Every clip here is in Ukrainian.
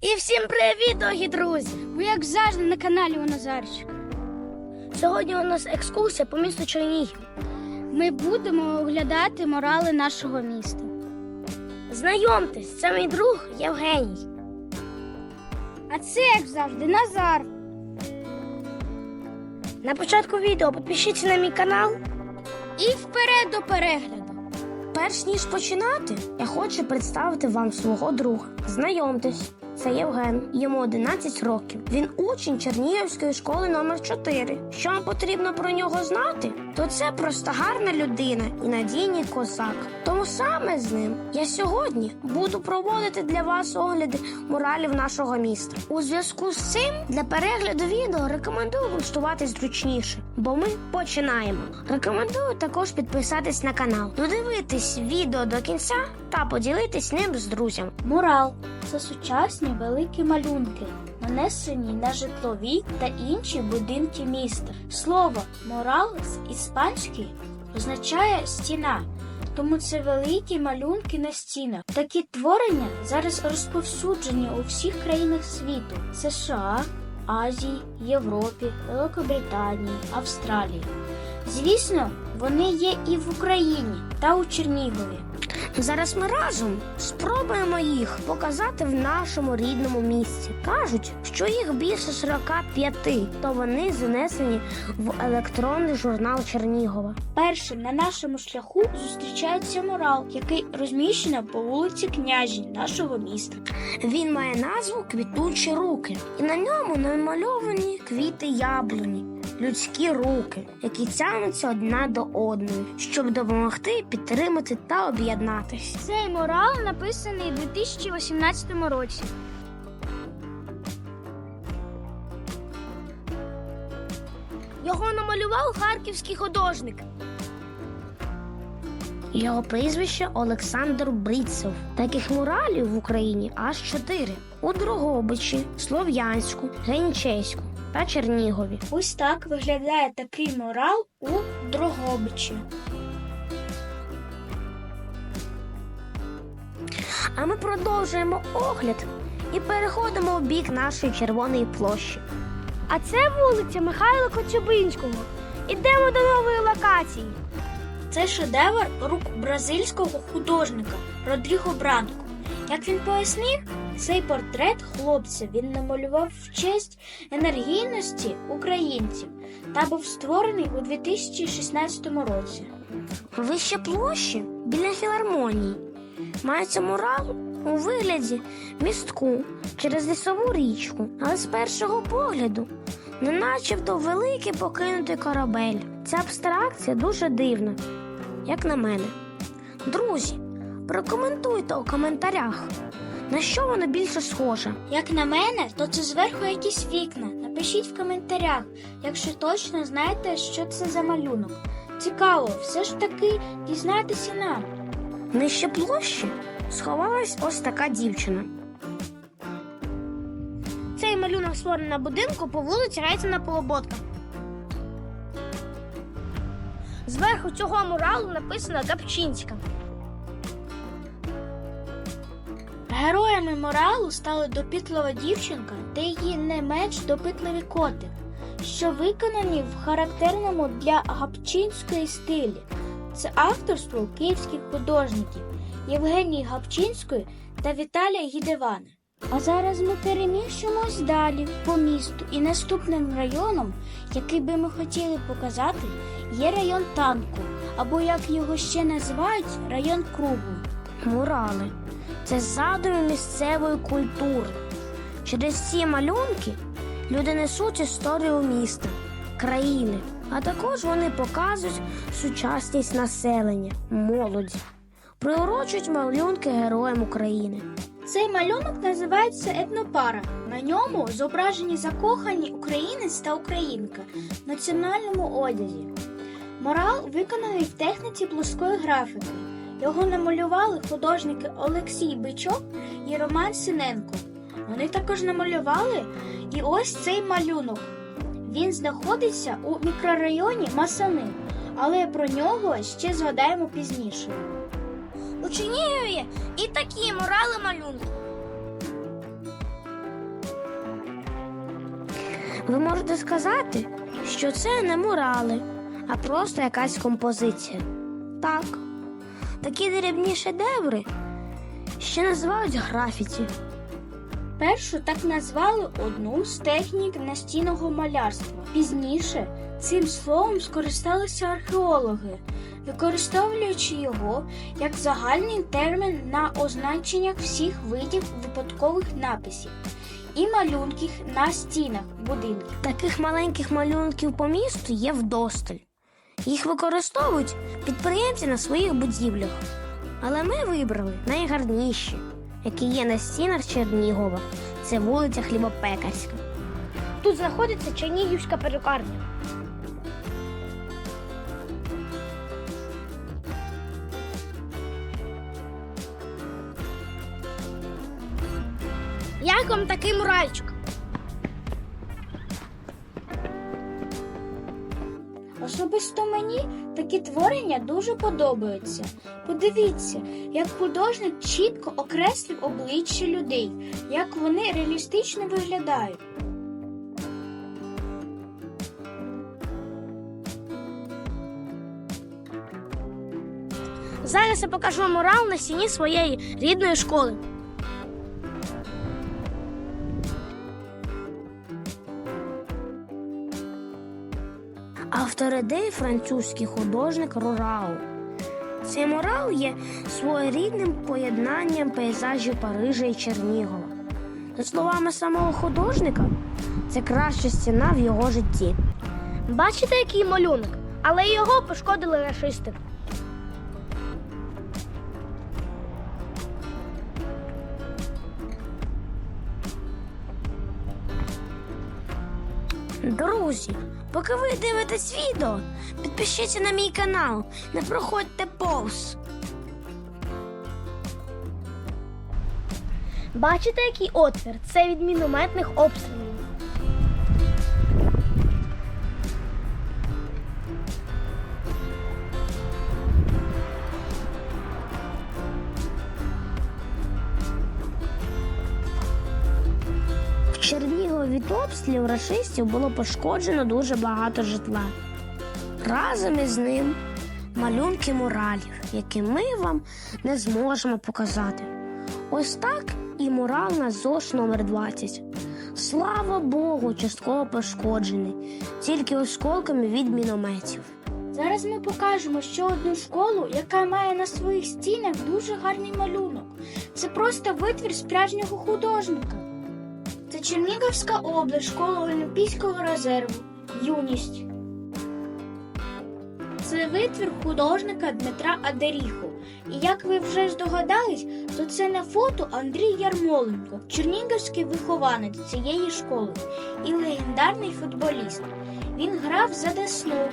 І всім привіт, дорогі друзі! Ви як завжди на каналі у Назарчик. Сьогодні у нас екскурсія по місту Чернігів. Ми будемо оглядати морали нашого міста. Знайомтесь, це мій друг Євгеній. А це, як завжди, Назар. На початку відео підпишіться на мій канал і вперед до перегляду. Перш ніж починати, я хочу представити вам свого друга. Знайомтесь, це Євген. Йому 11 років. Він учень Чернігівської школи номер 4 Що вам потрібно про нього знати? То це просто гарна людина і надійний козак. Тому саме з ним я сьогодні буду проводити для вас огляди моралів нашого міста. У зв'язку з цим для перегляду відео рекомендую влаштуватись зручніше, бо ми починаємо. Рекомендую також підписатись на канал, додивитись відео до кінця та поділитись ним з друзями. Мурал це сучасні великі малюнки, нанесені на житлові та інші будинки міста. Слово морал з іспанської означає стіна, тому це великі малюнки на стінах. Такі творення зараз розповсюджені у всіх країнах світу: США, Азії, Європі, Великобританії, Австралії. Звісно, вони є і в Україні та у Чернігові. Зараз ми разом спробуємо їх показати в нашому рідному місті. Кажуть, що їх більше 45, то вони занесені в електронний журнал Чернігова. Першим на нашому шляху зустрічається мурал, який розміщено по вулиці Княжі нашого міста. Він має назву Квітучі руки, і на ньому намальовані квіти яблуні, людські руки, які тягнуться одна до одної, щоб допомогти підтримати та об'єднатися. Цей мурал написаний у 2018 році. Його намалював харківський художник. Його прізвище Олександр Брицев. Таких муралів в Україні аж чотири: у Дрогобичі, Слов'янську, Генчеську та Чернігові. Ось так виглядає такий мурал у Дрогобичі. А ми продовжуємо огляд і переходимо у бік нашої червоної площі. А це вулиця Михайла Коцюбинського. Ідемо до нової локації. Це шедевр рук бразильського художника Родріго Бранко. Як він пояснив, цей портрет хлопця він намалював в честь енергійності українців та був створений у 2016 році. Вище площі біля філармонії мається мурал у вигляді містку через лісову річку, але з першого погляду, не начебто великий покинутий корабель. Ця абстракція дуже дивна, як на мене. Друзі, прокоментуйте у коментарях, на що воно більше схоже. Як на мене, то це зверху якісь вікна. Напишіть в коментарях, якщо точно знаєте, що це за малюнок. Цікаво, все ж таки дізнатися нам. Нижче площі сховалась ось така дівчина. Цей малюнок створений на будинку по вулиці Райцена Полоботка. Зверху цього муралу написано Капчинська. Героями моралу стали допітлива дівчинка та її не менш допитливі коти, що виконані в характерному для гапчинської стилі. Це авторство київських художників Євгенії Гапчинської та Віталія Гідевани. А зараз ми переміщимось далі по місту, і наступним районом, який би ми хотіли показати, є район танку, або як його ще називають, район кругу. Мурали це задуми місцевої культури. Через ці малюнки люди несуть історію міста, країни, а також вони показують сучасність населення, молоді, приурочують малюнки героям України. Цей малюнок називається етнопара. На ньому зображені закохані українець та українка в національному одязі. Морал виконаний в техніці плоскої графіки. Його намалювали художники Олексій Бичок і Роман Синенко. Вони також намалювали і ось цей малюнок. Він знаходиться у мікрорайоні Масани, але про нього ще згадаємо пізніше. У Чернігові і такі морали малюнки. Ви можете сказати, що це не мурали, а просто якась композиція. Так, такі дрібні шедеври ще називають графіті. Першу так назвали одну з технік настінного малярства. Пізніше цим словом скористалися археологи, використовуючи його як загальний термін на означеннях всіх видів випадкових написів і малюнків на стінах будинків. Таких маленьких малюнків по місту є вдосталь. Їх використовують підприємці на своїх будівлях. Але ми вибрали найгарніші, які є на стінах Чернігова. Це вулиця Хлібопекарська. Тут знаходиться Чернігівська перукарня. Як вам такий муральчик? Особисто мені такі творення дуже подобаються. Подивіться, як художник чітко окреслив обличчя людей, як вони реалістично виглядають. Зараз я покажу мурал на стіні своєї рідної школи. Автор ідеї французький художник Рурау. Цей мурал є своєрідним поєднанням пейзажів Парижа і Чернігова. За словами самого художника, це краща стіна в його житті. Бачите, який малюнок, але його пошкодили рашисти. Друзі, поки ви дивитесь відео, підпишіться на мій канал, не проходьте повз. Бачите, який отвір? Це від мінометних обстрілів. Від обстрілів рашистів було пошкоджено дуже багато житла. Разом із ним малюнки муралів, які ми вам не зможемо показати. Ось так і мурал на ЗОШ номер 20 Слава Богу, частково пошкоджений, тільки осколками від мінометів. Зараз ми покажемо ще одну школу, яка має на своїх стінах дуже гарний малюнок. Це просто витвір справжнього художника. Чернігівська область, школа Олімпійського резерву, юність. Це витвір художника Дмитра Адеріху. І як ви вже здогадались, то це на фото Андрій Ярмоленко, чернігівський вихованець цієї школи і легендарний футболіст. Він грав за Десну,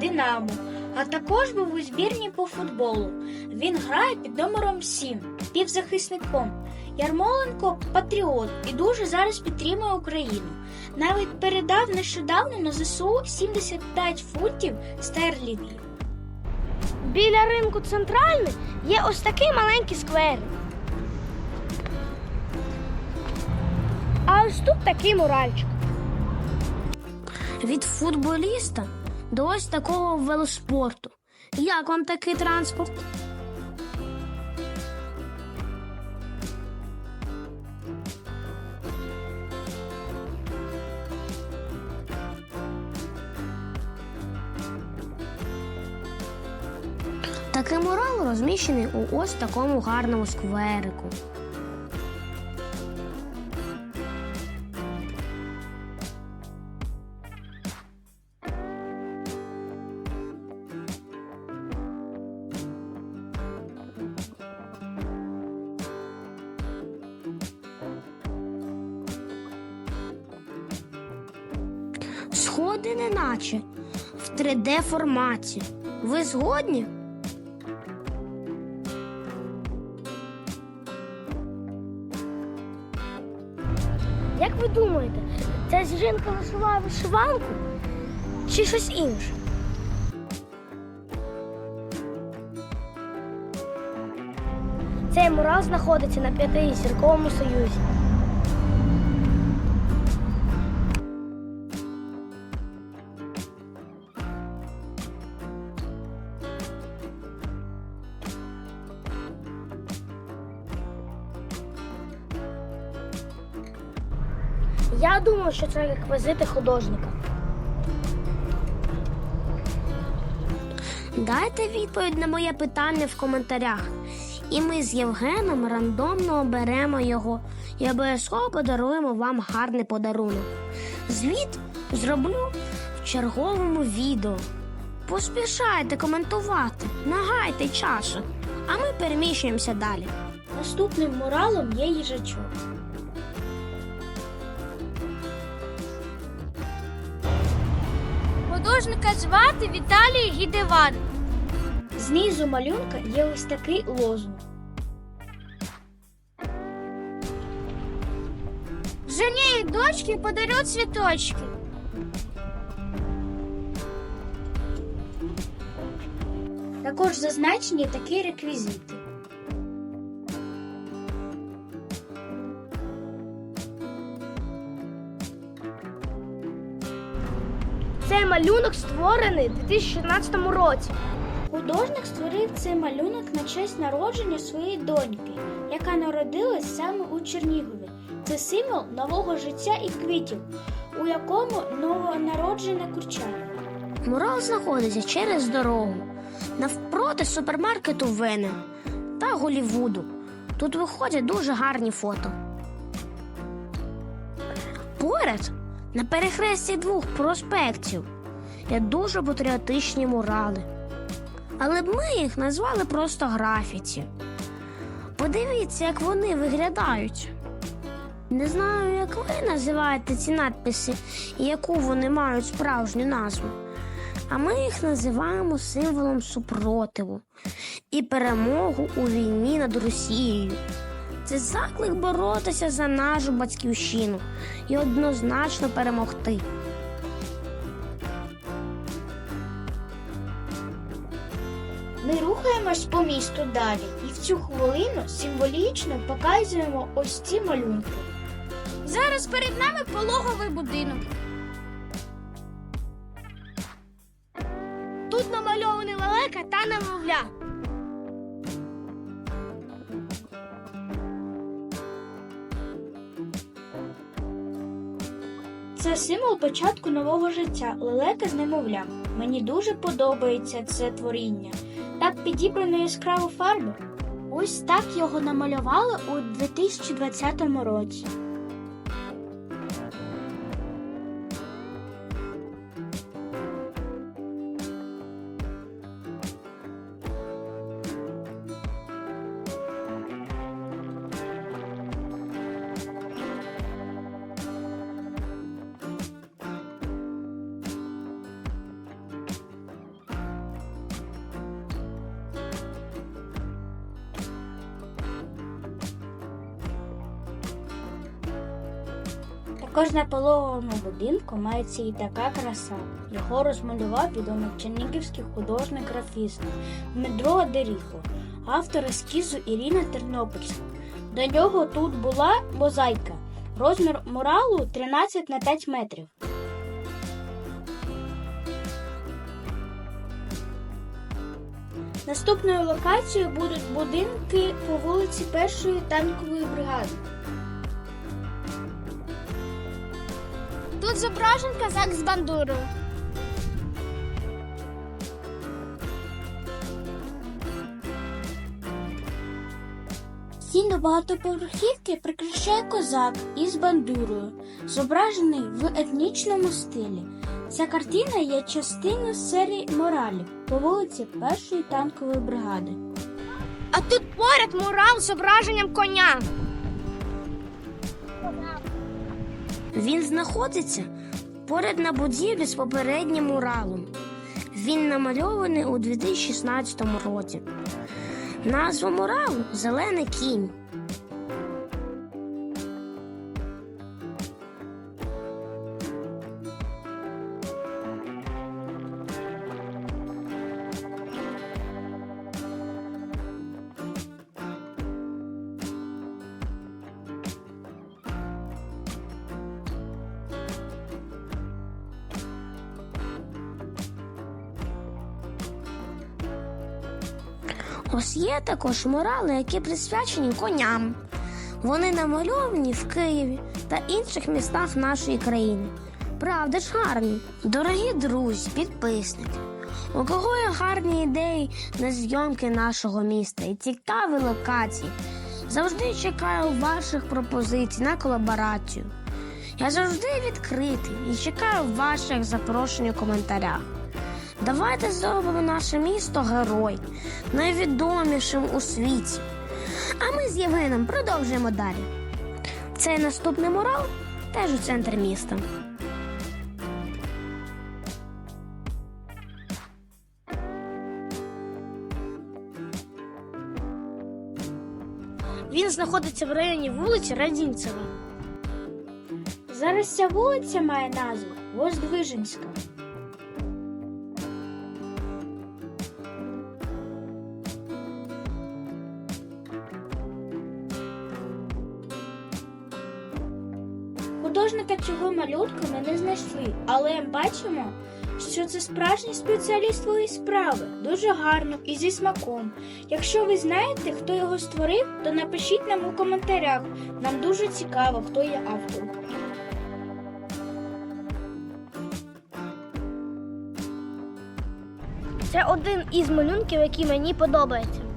Динамо, а також був у збірні по футболу. Він грає під номером 7, півзахисником. Ярмоленко патріот і дуже зараз підтримує Україну. Навіть передав нещодавно на ЗСУ 75 фунтів стерлінгів. Біля ринку центральний є ось такий маленький сквер. А ось тут такий муральчик. Від футболіста до ось такого велоспорту. Як вам такий транспорт? Такий мурал розміщений у ось такому гарному скверику. Сходи неначе в 3D форматі. Ви згодні? Думаєте, Ця жінка вишиває вишиванку чи щось інше? Цей мурал знаходиться на п'ятизірковому союзі. Думаю, що це реквізити художника. Дайте відповідь на моє питання в коментарях. І ми з Євгеном рандомно оберемо його і обов'язково подаруємо вам гарний подарунок. Звіт зроблю в черговому відео. Поспішайте коментувати, нагайте часу, а ми переміщуємося далі. Наступним муралом є їжачок. Художника звати Віталій Гідеван. Знизу малюнка є ось такий лозунг. Жене і дочки подарю цвіточки. Також зазначені такі реквізити. Цей малюнок створений у 2016 році. Художник створив цей малюнок на честь народження своєї доньки, яка народилась саме у Чернігові. Це символ нового життя і квітів, у якому новонароджене курча. Мурал знаходиться через дорогу навпроти супермаркету Вене та Голівуду. Тут виходять дуже гарні фото. Поряд на перехресті двох проспектів є дуже патріотичні мурали. Але б ми їх назвали просто графіті. Подивіться, як вони виглядають. Не знаю, як ви називаєте ці надписи і яку вони мають справжню назву. А ми їх називаємо символом супротиву і перемогу у війні над Росією. Це заклик боротися за нашу батьківщину і однозначно перемогти. Ми рухаємось по місту далі, і в цю хвилину символічно показуємо ось ці малюнки. Зараз перед нами пологовий будинок. Тут намальований лелека та немовля. Це символ початку нового життя, лелека з немовлям. Мені дуже подобається це творіння. Так підібрано яскраву фарбу. Ось так його намалювали у 2020 році. Також на будинку мається і така краса. Його розмалював відомий чернігівський художник-графіст Дмитро Деріхо, автор ескізу Ірина Тернопільська. До нього тут була мозаїка. Розмір муралу 13 на 5 метрів. Наступною локацією будуть будинки по вулиці Першої танкової бригади. Тут зображен казак з бандурою. Стіну багатоповерхівки прикрашає козак із бандурою, зображений в етнічному стилі. Ця картина є частиною серії моралів по вулиці Першої танкової бригади. А тут поряд мурал з зображенням коня. Він знаходиться поряд на будівлі з попереднім муралом. Він намальований у 2016 році. Назва муралу Зелений кінь. Ось є також мурали, які присвячені коням. Вони намальовані в Києві та інших містах нашої країни. Правда ж гарні. Дорогі друзі, підписники. У кого є гарні ідеї на зйомки нашого міста і цікаві локації? Завжди чекаю ваших пропозицій на колаборацію. Я завжди відкритий і чекаю ваших запрошень у коментарях. Давайте зробимо наше місто герой, найвідомішим у світі. А ми з Євгеном продовжуємо далі. Цей наступний мурал теж у центрі міста. Він знаходиться в районі вулиці Радінцева. Зараз ця вулиця має назву Воздвиженська. Художника цього малютка ми не знайшли, але бачимо, що це справжній спеціаліст своєї справи, дуже гарно і зі смаком. Якщо ви знаєте, хто його створив, то напишіть нам у коментарях. Нам дуже цікаво, хто є автором. Це один із малюнків, який мені подобається.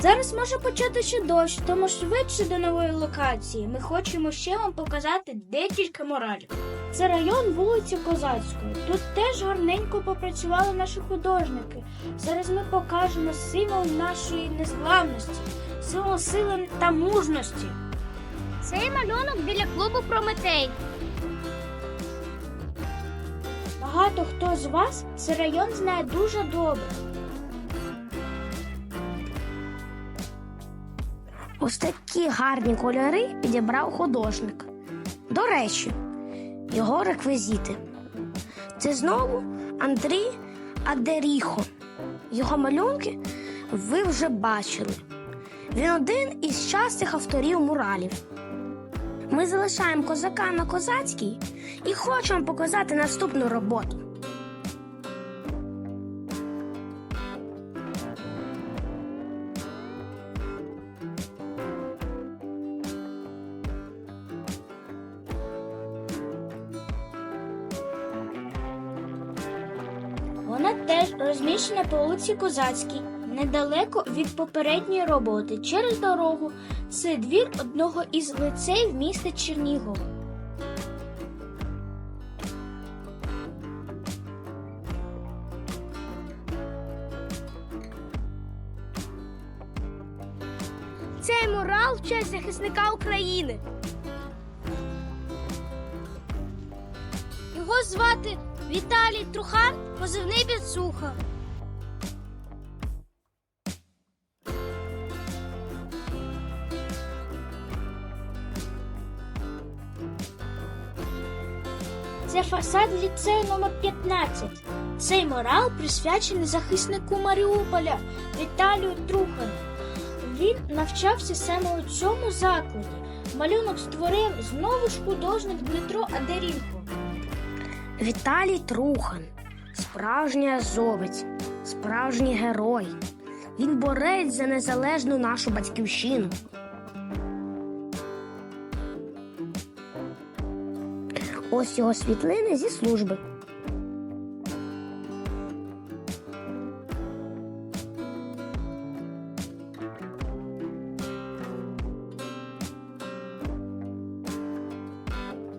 Зараз може початися дощ, тому швидше до нової локації. Ми хочемо ще вам показати декілька моралів. Це район вулиці Козацької. Тут теж гарненько попрацювали наші художники. Зараз ми покажемо символ нашої незламності, символ сили та мужності. Цей малюнок біля клубу Прометей. Багато хто з вас цей район знає дуже добре. Ось такі гарні кольори підібрав художник. До речі, його реквізити. Це знову Андрій Адеріхо. Його малюнки ви вже бачили. Він один із частих авторів муралів. Ми залишаємо козака на козацькій і хочемо показати наступну роботу. Розміщена по вулиці Козацькій, недалеко від попередньої роботи через дорогу. Це двір одного із лицеїв міста Чернігова. Цей мурал в честь захисника України. Його звати Віталій Трухан, позивний Біцуха. Ліцею номер 15. Цей мурал присвячений захиснику Маріуполя Віталію Трухану. Він навчався саме у цьому закладі. Малюнок створив знову ж художник Дмитро Адерінко. Віталій Трухан, справжній азовець, справжній герой. Він борець за незалежну нашу батьківщину. Ось його світлини зі служби.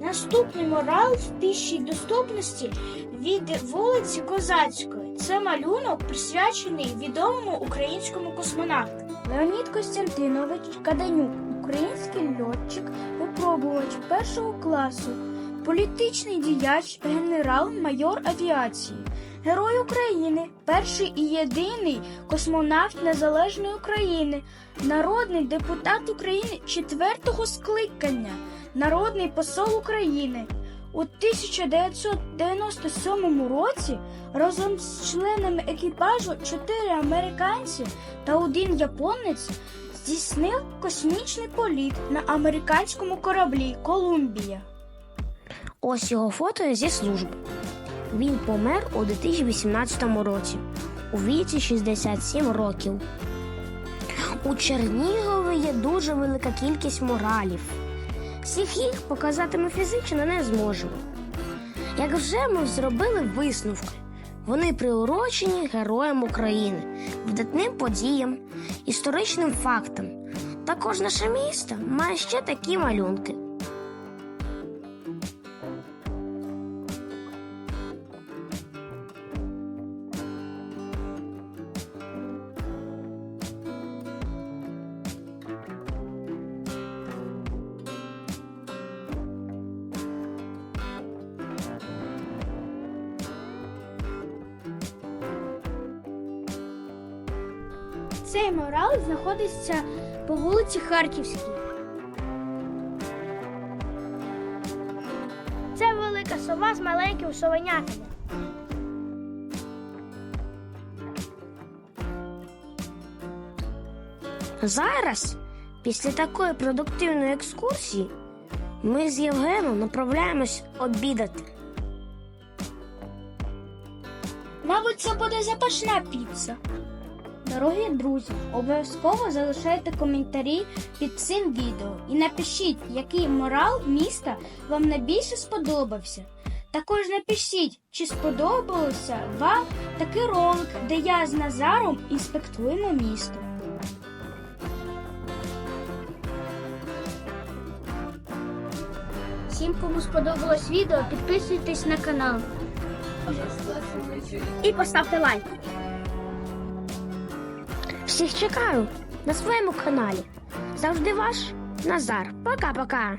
Наступний мурал в пішій доступності від вулиці Козацької. Це малюнок, присвячений відомому українському космонавту. Леонід Костянтинович Каданюк, український льотчик, випробувач першого класу, політичний діяч, генерал-майор авіації, герой України, перший і єдиний космонавт Незалежної України, народний депутат України четвертого скликання. Народний посол України, У 1997 році разом з членами екіпажу чотири американці та один японець здійснив космічний політ на американському кораблі Колумбія. Ось його фото зі служби. Він помер у 2018 році у віці 67 років. У Чернігові є дуже велика кількість моралів. Всіх їх показати ми фізично не зможемо. Як вже ми зробили висновки, вони приурочені героям України, видатним подіям, історичним фактам. Також наше місто має ще такі малюнки. Знаходиться по вулиці Харківській. Це велика сова з маленьким совенятами. Зараз, після такої продуктивної екскурсії, ми з Євгеном направляємось обідати. Мабуть, це буде запашна піца. Дорогі друзі, обов'язково залишайте коментарі під цим відео і напишіть, який морал міста вам найбільше сподобався. Також напишіть, чи сподобався вам такий ролик, де я з Назаром інспектуємо місто. Всім, кому сподобалось відео, підписуйтесь на канал. І поставте лайк. Всіх чекаю на своєму каналі. Завжди ваш Назар. Пока-пока.